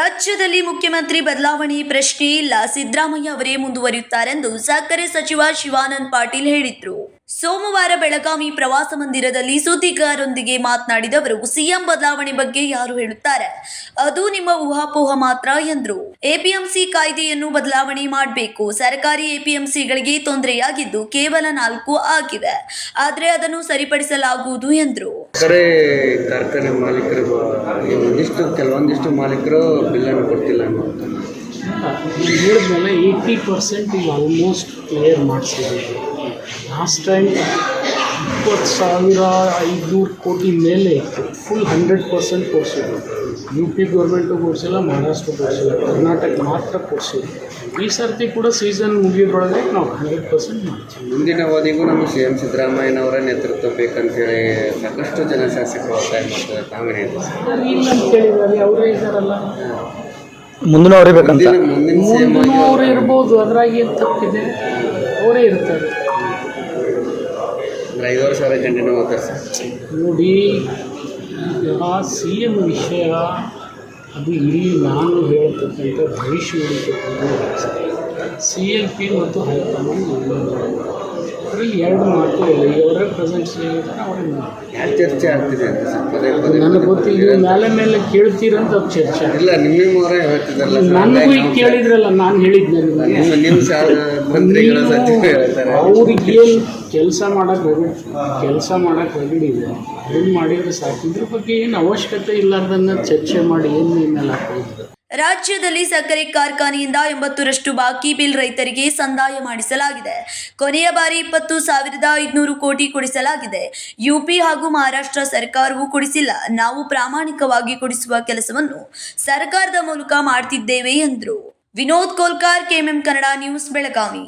ರಾಜ್ಯದಲ್ಲಿ ಮುಖ್ಯಮಂತ್ರಿ ಬದಲಾವಣೆ ಪ್ರಶ್ನೆ ಇಲ್ಲ ಸಿದ್ದರಾಮಯ್ಯ ಅವರೇ ಮುಂದುವರಿಯುತ್ತಾರೆಂದು ಸಕ್ಕರೆ ಸಚಿವ ಶಿವಾನಂದ್ ಪಾಟೀಲ್ ಹೇಳಿದ್ರು. ಸೋಮವಾರ ಬೆಳಗಾವಿ ಪ್ರವಾಸ ಮಂದಿರದಲ್ಲಿ ಸುದ್ದಿಗಾರರೊಂದಿಗೆ ಮಾತನಾಡಿದ ಅವರು ಸಿಎಂ ಬದಲಾವಣೆ ಬಗ್ಗೆ ಯಾರು ಹೇಳುತ್ತಾರೆ? ಅದು ನಿಮ್ಮ ಊಹಾಪೋಹ ಮಾತ್ರ ಎಂದರು. ಎಪಿಎಂಸಿ ಕಾಯ್ದೆಯನ್ನು ಬದಲಾವಣೆ ಮಾಡಬೇಕು. ಸರ್ಕಾರಿ ಎಪಿಎಂಸಿಗಳಿಗೆ ತೊಂದರೆಯಾಗಿದ್ದು ಕೇವಲ ನಾಲ್ಕು ಆಗಿವೆ ಆದರೆ ಅದನ್ನು ಸರಿಪಡಿಸಲಾಗುವುದು ಎಂದರು. ಕಾರ್ಖಾನೆ ಮಾಲೀಕರು ಒಂದಿಷ್ಟು ಕೆಲವೊಂದಿಷ್ಟು ಮಾಲೀಕರು ಬಿಲ್ಲನ್ನು ಕೊಡ್ತಿಲ್ಲ ಅನ್ನುವಂಥ ಹೇಳಿದ್ಮೇಲೆ ಏಯ್ಟಿ ಪರ್ಸೆಂಟ್ ಈಗ ಆಲ್ಮೋಸ್ಟ್ ಕ್ಲಿಯರ್ ಮಾಡಿಸಿದ್ದೀವಿ ಲಾಸ್ಟ್ ಟೈಮ್ ಇಪ್ಪತ್ತು ಸಾವಿರ ಐದುನೂರು ಕೋಟಿ ಮೇಲೆ ಇತ್ತು. ಫುಲ್ ಹಂಡ್ರೆಡ್ ಪರ್ಸೆಂಟ್ ಕೊಡಿಸಿದ್ರು. ಯು ಪಿ ಗೌರ್ಮೆಂಟು ಕೊಡಿಸಿಲ್ಲ ಮಹಾರಾಷ್ಟ್ರ ಕೊಡಿಸಿಲ್ಲ ಕರ್ನಾಟಕ ಮಾತ್ರ ಕೊಡಿಸಿಲ್ಲ. ಈ ಸರ್ತಿ ಕೂಡ ಸೀಸನ್ ಮುಗಿಯೋದ್ರೊಳಗೆ ನಾವು ಹಂಡ್ರೆಡ್ ಪರ್ಸೆಂಟ್ ಮಾಡ್ತೀವಿ. ಮುಂದಿನ ಅವಧಿಗೂ ನಮ್ಮ ಸಿ ಎಂ ಸಿದ್ದರಾಮಯ್ಯನವರ ನೇತೃತ್ವ ಬೇಕಂತೇಳಿ ಸಾಕಷ್ಟು ಜನ ಶಾಸಕರು ಒತ್ತಾಯ ಮಾಡ್ತಾರೆ. ತಾವೇನು ಹೇಳ್ತೀವಿ ಇಲ್ಲ ಅಂತ ಕೇಳಿದ್ದಾರೆ ಅವರೇ ಇದ್ದಾರಲ್ಲ ಮುಂದಿನ ಅವರೇ ಬೇಕಂತ? ಮುಂದಿನ ಇರ್ಬೋದು. ಅದ್ರಾಗ ಏನು ತಪ್ಪಿದೆ? ಅವರೇ ಇರ್ತಾರೆ. ಅಂದ್ರೆ ಐದುವರೆ ಸಾವಿರ ಸರ್ ನೋಡಿ ಈಗ ಸಿ ಎಂ ವಿಷಯ, ಅದು ಇಲ್ಲಿ ನಾನು ಹೇಳ್ತಕ್ಕಂಥ ಭವಿಷ್ಯ ಸಿ ಎಲ್ ಪಿ ಮತ್ತು ಹೈಕಮಾಂಡ್ ಅದರಲ್ಲಿ ಎರಡು ಮಾತು ಇಲ್ಲ ಈಗ ಅವರೇ ಪ್ರೆಸೆಂಟ್ಸ್ ಹೇಳಿದ್ದಾರೆ ಅವರೇ ಯಾಕೆ ಚರ್ಚೆ ಆಗ್ತಿದೆ ಅಂತ ಸರ್? ಪದೇ ಪದೇ ನನಗೆ ಗೊತ್ತಿಲ್ಲ ಮೇಲೆ ಮೇಲೆ ಕೇಳ್ತೀರಂತ ಅದು ಚರ್ಚೆ. ಇಲ್ಲ ಸರ್ ನನಗೂ ಈಗ ಕೇಳಿದ್ರಲ್ಲ ನಾನು ಹೇಳಿದ್ದೆ ನಿಮ್ಮ ನಿಮ್ಮ ಮಂತ್ರಿಗಳು ಸಚಿವರು ಹೇಳ್ತಾರೆ. ಅವ್ರಿಗೇನು ಕೆಲಸ ಮಾಡಕ್ಕೆ ಹೋಗಿ ಕೆಲಸ ಮಾಡಕ್ಕೆ ಹೊರಗಡಿದೆ ಅದನ್ನು ಮಾಡಿದರೆ ಸಾಕು. ಇದ್ರ ಬಗ್ಗೆ ಏನು ಅವಶ್ಯಕತೆ ಇಲ್ಲಾರ್ದನ್ನ ಚರ್ಚೆ ಮಾಡಿ ಏನು ಮೇಲೆ ಹಾಕೋದು ರಾಜ್ಯದಲ್ಲಿ ಸಕ್ಕರೆ ಕಾರ್ಖಾನೆಯಿಂದ ಎಂಬತ್ತರಷ್ಟು ಬಾಕಿ ಬಿಲ್ ರೈತರಿಗೆ ಸಂದಾಯ ಮಾಡಿಸಲಾಗಿದೆ. ಕೊನೆಯ ಬಾರಿ ಇಪ್ಪತ್ತು ಸಾವಿರದ ಐದುನೂರು ಕೋಟಿ ಕೊಡಿಸಲಾಗಿದೆ. ಯುಪಿ ಹಾಗೂ ಮಹಾರಾಷ್ಟ್ರ ಸರ್ಕಾರವು ಕೊಡಿಸಿಲ್ಲ. ನಾವು ಪ್ರಾಮಾಣಿಕವಾಗಿ ಕೊಡಿಸುವ ಕೆಲಸವನ್ನು ಸರ್ಕಾರದ ಮೂಲಕ ಮಾಡ್ತಿದ್ದೇವೆ ಎಂದರು. Vinod Kolkar, KMM Kannada news, Belagavi.